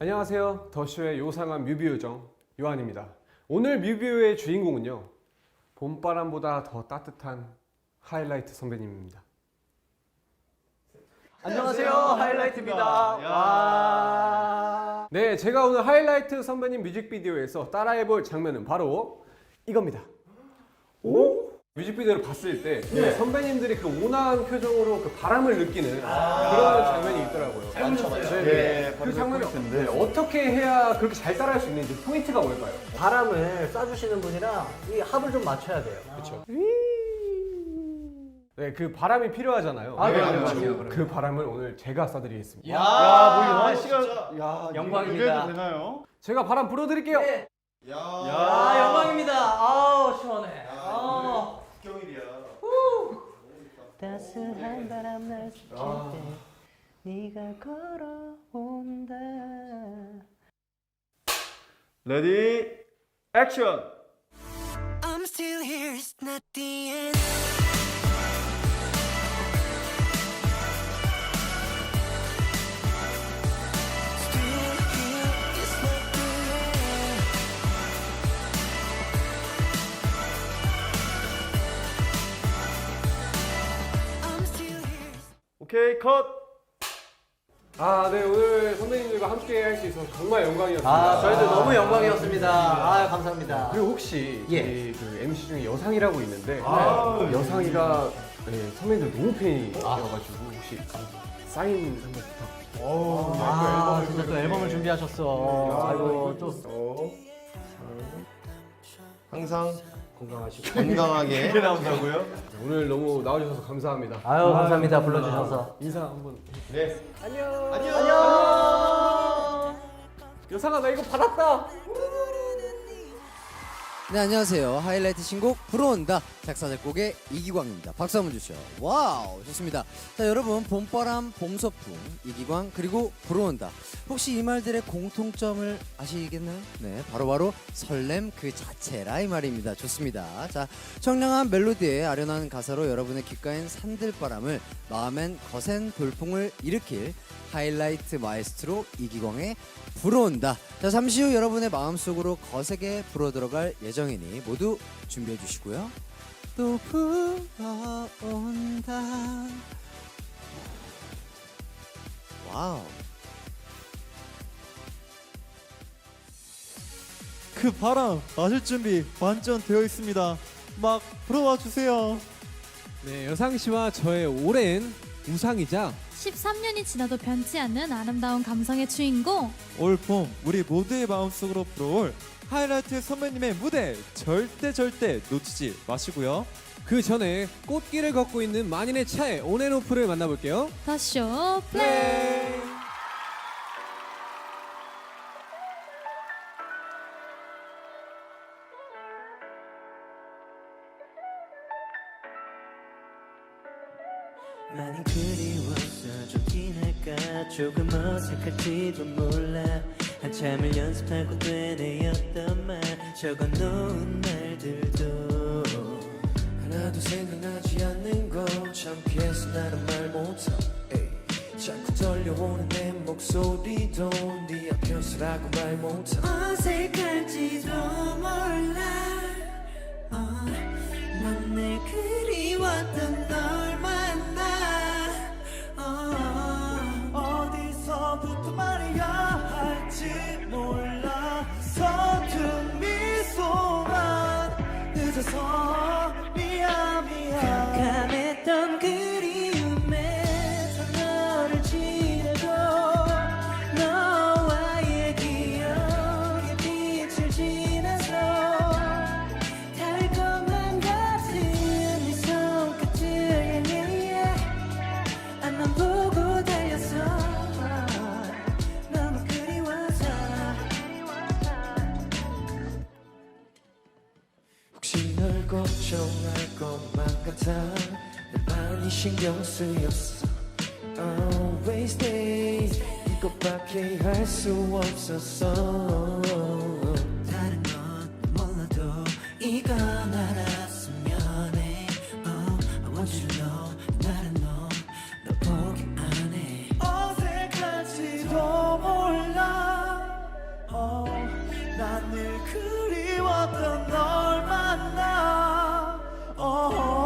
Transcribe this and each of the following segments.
안녕하세요. 더쇼의 요상한 뮤비 요정 요한입니다. 오늘 뮤비의 주인공은요. 봄바람보다 더 따뜻한 하이라이트 선배님입니다. 안녕하세요 하이라이트입니다. 와. 네, 제가 오늘 하이라이트 선배님 뮤직비디오에서 따라해볼 장면은 바로 이겁니다. 오? 뮤직비디오를 봤을 때 선배님들이 그 온화한 표정으로 그 바람을 느끼는 그런 장면이 있더라고요. 많죠, 많죠. 네, 예, 네. 그 바로 그 장면을 포인트인데. 네, 어떻게 해야 그렇게 잘 따라할 수 있는지 포인트가 뭘까요? 바람을 쏴주시는 분이랑 이 합을 좀 맞춰야 돼요. 그렇죠. 네, 그 바람이 필요하잖아요. 아, 네, 그럼요, 그 바람을 오늘 제가 쏴드리겠습니다. 야, 뭐 영화 씨가 야, 영광입니다. 이래도 되나요? 제가 바람 불어드릴게요. 네. 야, 아 영광입니다. 아우 시원해. 아. 국경일이야. 따스한 날 스칠 때 네가 걸어온다. 레디 액션. I'm still here, it's not the end. 오케이 컷. 아, 네, 오늘 선배님들과 함께 할 수 있어서 정말 영광이었습니다. 아 저희도 너무 영광이었습니다. 아 감사합니다. 그리고 혹시 예. 이그 MC 중에 여상이라고 있는데 아, 네, 여상이가 네, 선배님들 너무 팬이어가지고 혹시 사인 한번 부탁. 아 진짜 또 앨범을 준비하셨어. 아이고 또 어. 항상 건강하시고. 건강하게 나온다고요? 오늘 너무 나와주셔서 감사합니다. 아유 감사합니다 불러주셔서. 인사 한번. 네. 안녕. 안녕. 안녕. 여상아 나 이거 받았다. 네 안녕하세요. 하이라이트 신곡 불어온다. 작사 작곡의 이기광입니다. 박수 한번 주시죠. 와우 좋습니다. 자 여러분 봄바람 봄서풍 이기광 그리고 불어온다. 혹시 이 말들의 공통점을 아시겠나요? 네 바로 바로 설렘 그 자체라 이 말입니다. 좋습니다. 자 청량한 멜로디에 아련한 가사로 여러분의 귓가엔 산들바람을 마음엔 거센 돌풍을 일으킬 하이라이트 마에스트로 이기광의 불어온다. 자, 잠시 후 여러분의 마음속으로 거세게 불어 들어갈 예정 이니 모두 준비해 주시고요. 또 불어온다. 와우. 그 바람 마실 준비 완전 되어 있습니다. 막 불어와 주세요. 네, 여상 씨와 저의 오랜 우상이자 13년이 지나도 변치 않는 아름다운 감성의 주인공 올 봄 우리 모두의 마음속으로 불어올 하이라이트 선배님의 무대 절대 절대 놓치지 마시고요. 그 전에 꽃길을 걷고 있는 만인의 차의 온앤오프를 만나볼게요. 더쇼 플레이. 많이 그리웠어. 좋긴 할까? 조금 어색할지도 몰라 한참을 연습하고 되뇌었던 말 적어놓은 말들도 하나도 생각나지 않는 거참 피해서 나는 말 못함. 자꾸 떨려오는 내 목소리도 네 앞에서라고 말 못함. 어색할지도 몰라. 어, 넌내 그리웠던 널 song. 걱정할 것만 같아. 늘 많이 신경 쓰였어. Always days. 이것밖에 할 수 없었어. 다른 건 몰라도 이건 알았으면 해. Oh, I want you to know 나란 너너 포기 안해. 어색할지도 몰라. Oh, 난늘 그리웠던 널 만나. Oh.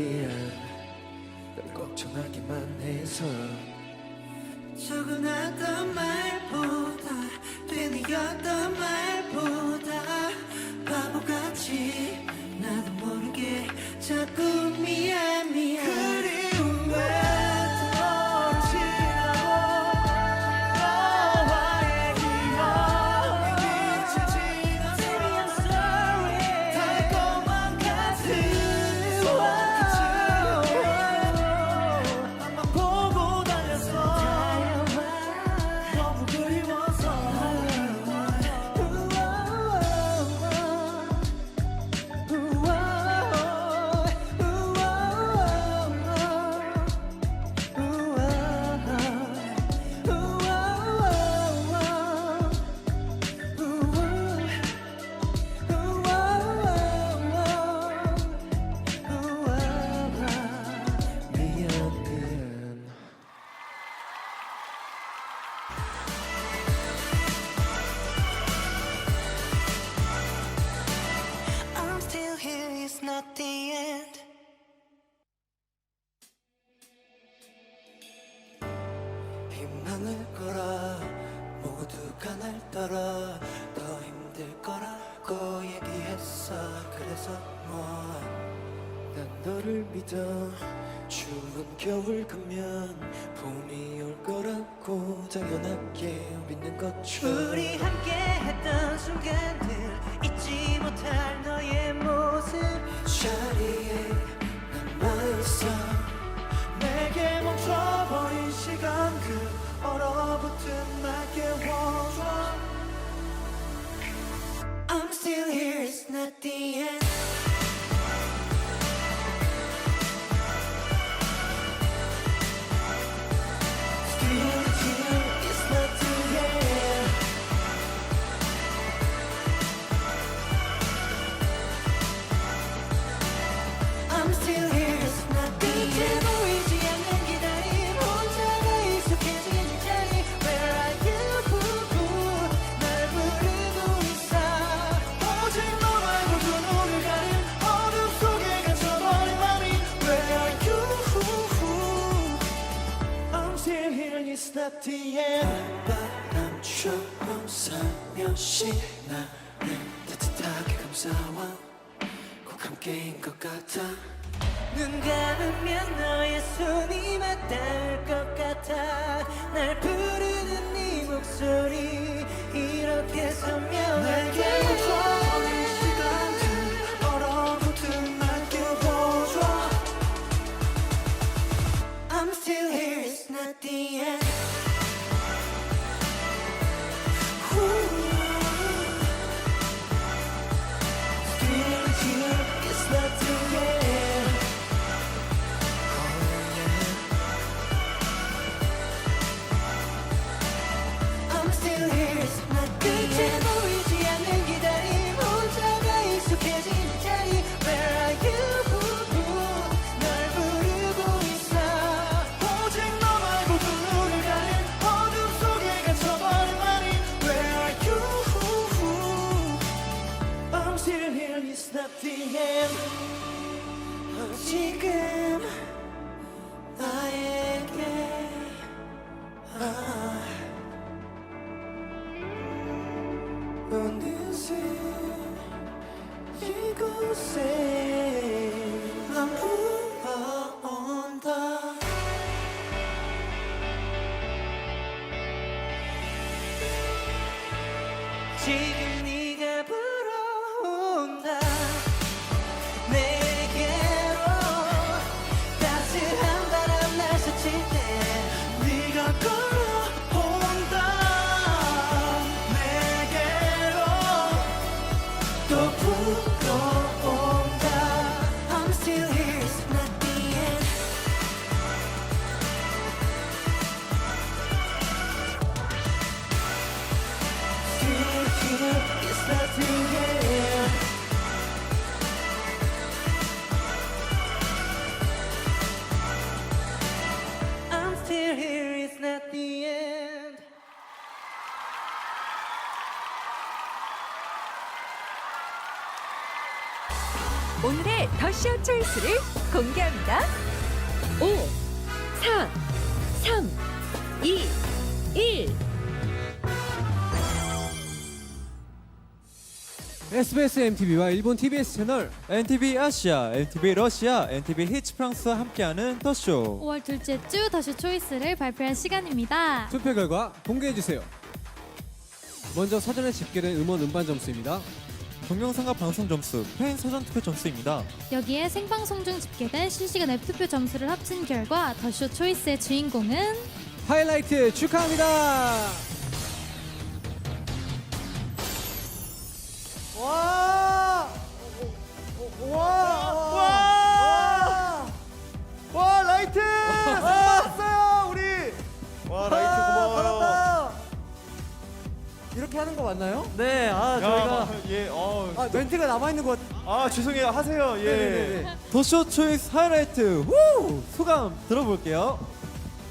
dear. 당연하게 믿는 것처럼 우리 함께 했던 순간들 잊지 못할 너의 모습. 자리에 남아있어. 내게 멈춰버린 시간 그 얼어붙은 날 깨워줘 I'm still here It's not the end 바람 조금 살며시 나를 따뜻하게 감싸와 꼭 함께인 것 같아. 눈 감으면 너의 손이 맞닿을 것 같아. 날 부르는 네 목소리 이렇게 선명하게. 어느새 이곳에 오늘의 더쇼 초이스를 공개합니다. 5, 4, 3, 2, 1. SBS MTV와 일본 TBS 채널 NTV 아시아, NTV 러시아, NTV 히츠 프랑스와 함께하는 더쇼. 5월 둘째 주 더쇼 초이스를 발표할 시간입니다. 투표 결과 공개해 주세요. 먼저 사전에 집계된 음원 음반 점수입니다. 동영상과 방송 점수, 팬 사전 투표 점수입니다. 여기에 생방송 중 집계된 실시간 앱 투표 점수를 합친 결과 더쇼 초이스의 주인공은 하이라이트 축하합니다. 와 라이트 왔어요 우리. 와 라이트 고마워요. 이렇게 하는 거 맞나요? 네, 아 아 멘트가 남아 있는 것. 아 죄송해요 하세요 예. 더쇼 초이스 하이라이트 후! 소감 들어볼게요.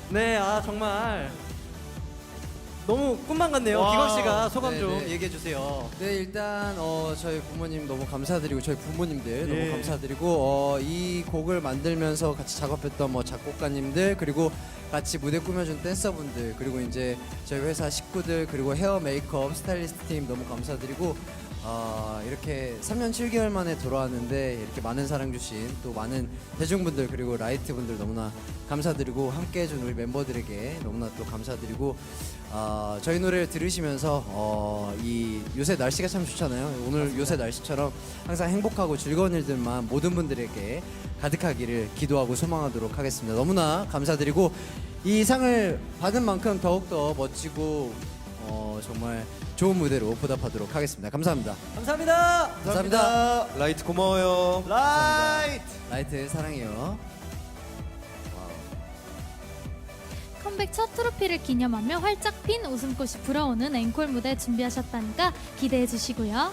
네, 아 정말 너무 꿈만 같네요. 와. 기광 씨가 소감 네, 좀 네. 얘기해 주세요. 네 일단 어, 저희 부모님 너무 감사드리고 저희 부모님들 예. 너무 감사드리고 어, 이 곡을 만들면서 같이 작업했던 뭐 작곡가님들 그리고 같이 무대 꾸며준 댄서분들 그리고 이제 저희 회사 식구들 그리고 헤어 메이크업 스타일리스트 팀 너무 감사드리고 어, 이렇게 3년 7개월 만에 돌아왔는데 이렇게 많은 사랑 주신 또 많은 대중분들 그리고 라이트 분들 너무나 감사드리고 함께 해준 우리 멤버들에게 너무나 또 감사드리고 어, 저희 노래를 들으시면서 어, 이 요새 날씨가 참 좋잖아요. 오늘 요새 날씨처럼 항상 행복하고 즐거운 일들만 모든 분들에게 가득하기를 기도하고 소망하도록 하겠습니다. 너무나 감사드리고 이 상을 받은 만큼 더욱더 멋지고 어, 정말 좋은 무대로 보답하도록 하겠습니다. 감사합니다. 감사합니다. 감사합니다. 라이트 고마워요. 라이트. 라이트 사랑해요. 컴백 첫 트로피를 기념하며 활짝 핀 웃음꽃이 불어오는 앵콜 무대 준비하셨다니까 기대해 주시고요.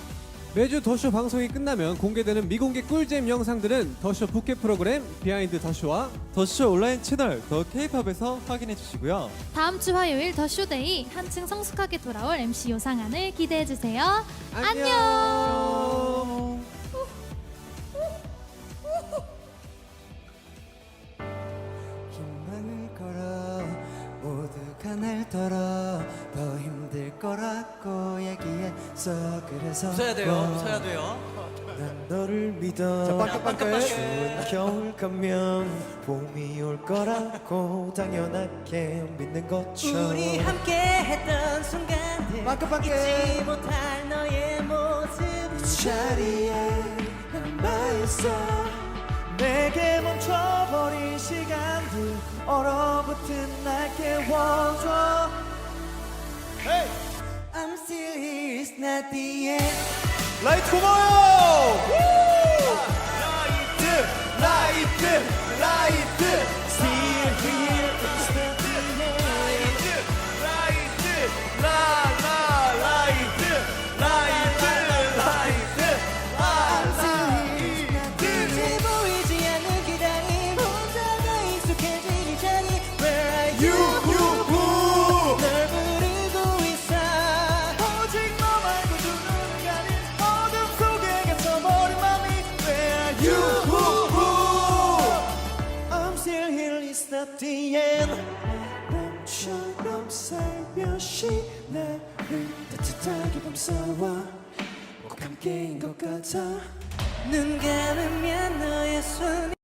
매주 더쇼 방송이 끝나면 공개되는 미공개 꿀잼 영상들은 더쇼 부캐 프로그램 비하인드 더쇼와 더쇼 온라인 채널 더 K-팝에서 확인해 주시고요. 다음 주 화요일 더쇼데이 한층 성숙하게 돌아올 MC 요상안을 기대해 주세요. 안녕. 희망을 걸어 모두가 날 떨어 더 거라고 얘기했어 그래서 웃어야 돼요. 뭐 웃어야 돼요. 난 너를 믿어. 자 빵긋빵긋 추운 겨울 가면 봄이 올 거라고 당연하게 믿는 것처럼. 우리 함께 했던 순간들 빵긋빵긋 잊지 못할 너의 모습 이 자리에 남아있어 내게 멈춰버린 시간들 얼어붙은 날 깨워줘 I'm still here, it's not the end 라이트 고마워요 라이트 라이트 라이트 end 봄처럼 살며시 나를 따뜻하게 감싸와 꼭 함께인 것 같아. 눈 감으면 너의 손이